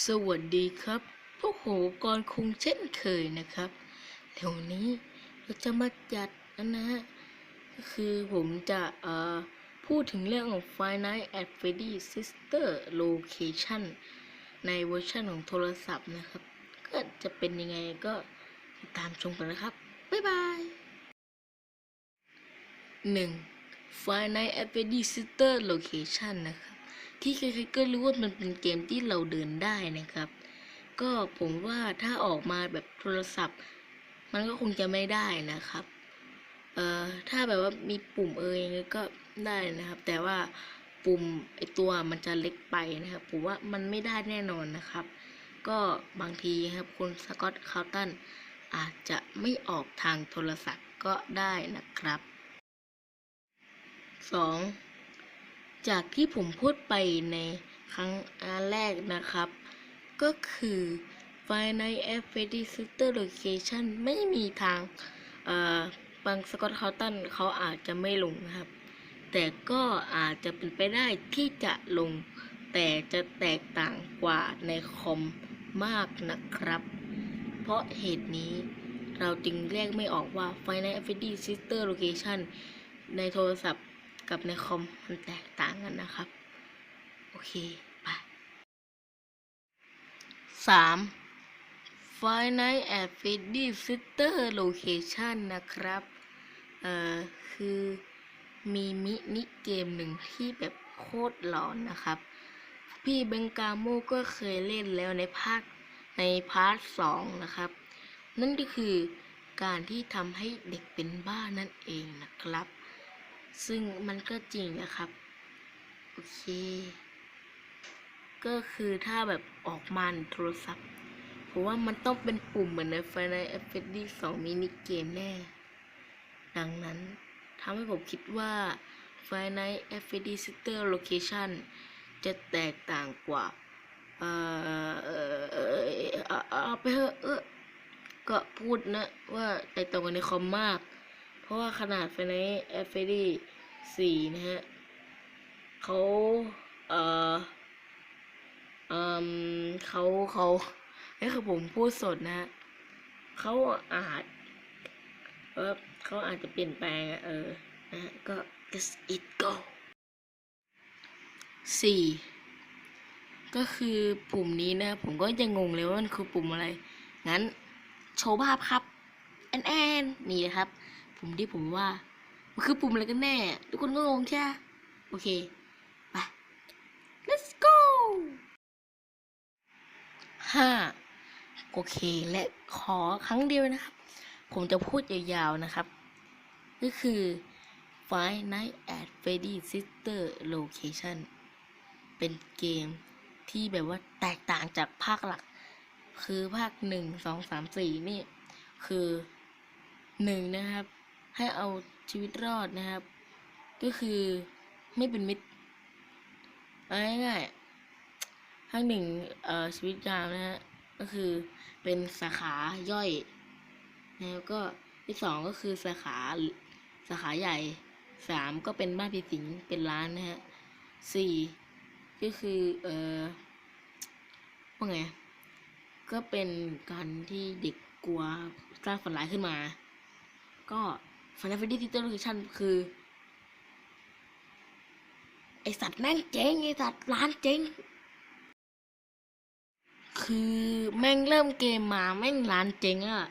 สวัสดีครับ พวกโหกรคงเช่นเคยนะครับเดี๋ยวนี้เราจะมาจัดนะฮะก็คือผมจะเอ่อพูดถึงเรื่องของ Five Nights at Freddy's Sister Location ในเวอร์ชันของโทรศัพท์นะครับ ก็จะเป็นยังไงก็ติดตามชมกันนะครับ บ๊ายบาย 1. Five Nights at Freddy's Sister Location นะครับ ที่ใครๆก็รู้ว่ามันเป็นเกมที่เราเดินได้นะครับ ก็ผมว่าถ้าออกมาแบบโทรศัพท์ มันก็คงจะไม่ได้นะครับเอ่อถ้าแบบว่ามีปุ่มเอยางเงี้ยก็ได้นะครับ แต่ว่าปุ่มไอตัวมันจะเล็กไปนะครับผมว่ามันไม่ได้แน่นอนนะครับ ก็บางทีครับคุณสกอตคาวตันอาจจะไม่ออกทางโทรศัพท์ก็ได้นะครับ 2. จากที่ผมพูดไปในครั้งแรกนะครับ ก็คือ Finite Freddy's Sister Location ไม่มีทางบางสกอตคาวตันเขาอาจจะไม่ลงนะครับ แต่ก็อาจจะเป็นไปได้ที่จะลง แต่จะแตกต่างกว่าในคอมมากนะครับ เพราะเหตุนี้เราจึงเรียกไม่ออกว่า Finite Freddy's Sister Location ในโทรศัพท์ กับในคอมมันแตกต่างกันนะครับ โอเคไปสาม Five Nights at Freddy's Sister Location นะครับ เอ่อ คือมีมินิเกมหนึ่งที่แบบโคตรหลอนนะครับ พี่เบงกาโมก็เคยเล่นแล้วในภาคในพาร์ทสองนะครับ นั่นก็คือการที่ทำให้เด็กเป็นบ้านั่นเองนะครับ ซึ่งมันก็จริงนะครับ โอเค ก็คือถ้าแบบออกมาในโทรศัพท์ผมว่ามันต้องเป็นปุ่มเหมือนใน Final Fantasy 2มินิเกมแน่ ดังนั้นทำให้ผมคิดว่า Final Fantasy Sister Location จะแตกต่างกว่าเออเออเออเออเอาไปเถอะเออก็พูดนะว่าแตกต่างกันในคอมมาก ราะว่าขนาดไฟในแอฟเฟดีสี่นะฮะเขาเอ่อเอ่มเขาเขานี่คือผมพูดสดนะฮะเขาอาจเออเขาอาจจะเปลี่ยนแปลงอะเออนะฮะก็ let it go สี่ก็คือปุ่มนี้นะ ผมก็ยังงงเลยว่ามันคือปุ่มอะไร งั้น โชว์ภาพครับ แอนแอนนี่นะครับ ปุ่มที่ผมว่า มันคือปุ่มอะไรกันแน่ ทุกคนก็งงใช่ไหมโอเค ไป let's go ห้าโอเค และขอครั้งเดียวนะครับ ผมจะพูดยาวๆนะครับ ก็คือ Five Nights at Freddy's Sister Location เป็นเกมที่แบบว่าแตกต่างจากภาคหลัก คือภาคหนึ่งสองสามสี่นี่ คือหนึ่งนะครับ ให้เอาชีวิตรอดนะครับ ก็คือไม่เป็นมิตรเอาง่ายๆภาคหนึ่งชีวิตยาวนะฮะก็คือเป็นสาขาย่อยแล้วก็ที่สองก็คือสาขาสาขาใหญ่สามก็เป็นบ้านผีสิงเป็นร้านนะฮะสี่ก็คือเออว่าไงก็เป็นการที่เด็กกลัวสร้างฝันร้ายขึ้นมา ก็ Final Fantasy Sister Location คือ ไอสัตว์แม่งเจ๊งไอสัตว์ร้านเจ๊งคือแม่งเริ่มเกมมาแม่งร้านเจ๊งอะ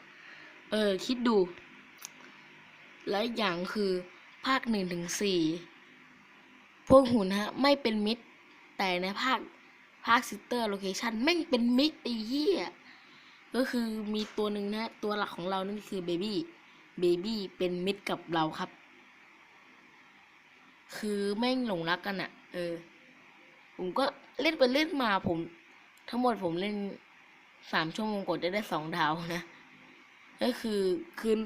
เออ คิดดู และอีกอย่างคือภาคหนึ่งถึงสี่พวกหุ่นฮะ ไม่เป็นมิตร แต่ในภาคภาคซิสเตอร์โลเคชันแม่งเป็นมิตรไอ้เหี้ยก็คือมีตัวหนึ่งนะ ตัวหลักของเรานั่นคือเบบี้ เบบี้เป็นมิตรกับเราครับ คือแม่งหลงรักกันอะเออ ผมก็เล่นไปเล่นมาผม ทั้งหมดผมเล่นสามชั่วโมงกว่าจะได้สองดาวนะก็คือคืน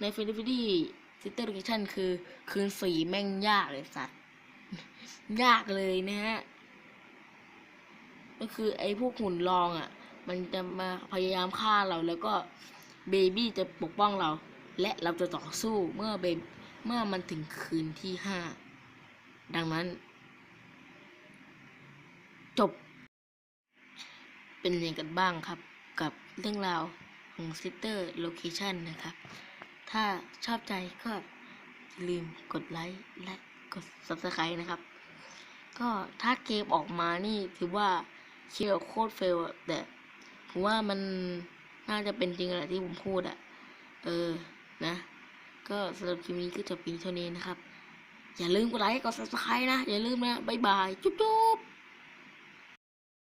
ในฟิลิปปินส์ซิสเตอร์ลเคชันคือ คืนสี่แม่งยากเลยสัตว์ ยากเลยนะฮะก็คือไอ้พวกหุ่นรองอะ มันจะมาพยายามฆ่าเราแล้วก็เบบี้จะปกป้องเรา และเราจะต่อสู้เมื่อเบเมื่อมันถึงคืนที่ห้าดังนั้น จบ เป็นยังไงกันบ้างครับกับเรื่องราวของ Sister Location นนะครับ ถ้าชอบใจก็อย่าลืมกดไลค์และกด Subscribe นะครับ ก็ถ้าเกมออกมานี่ถือว่าเชียร์โคตรเฟลอะแต่ผมว่ามันน่าจะเป็นจริงแหละที่ผมพูดอะเออ นะ ก็สำหรับคลิปนี้ก็จบเพียงเท่านี้นะครับ อย่าลืมกดไลค์กด subscribe นะ อย่าลืมนะ บ๊ายบาย จุ๊บ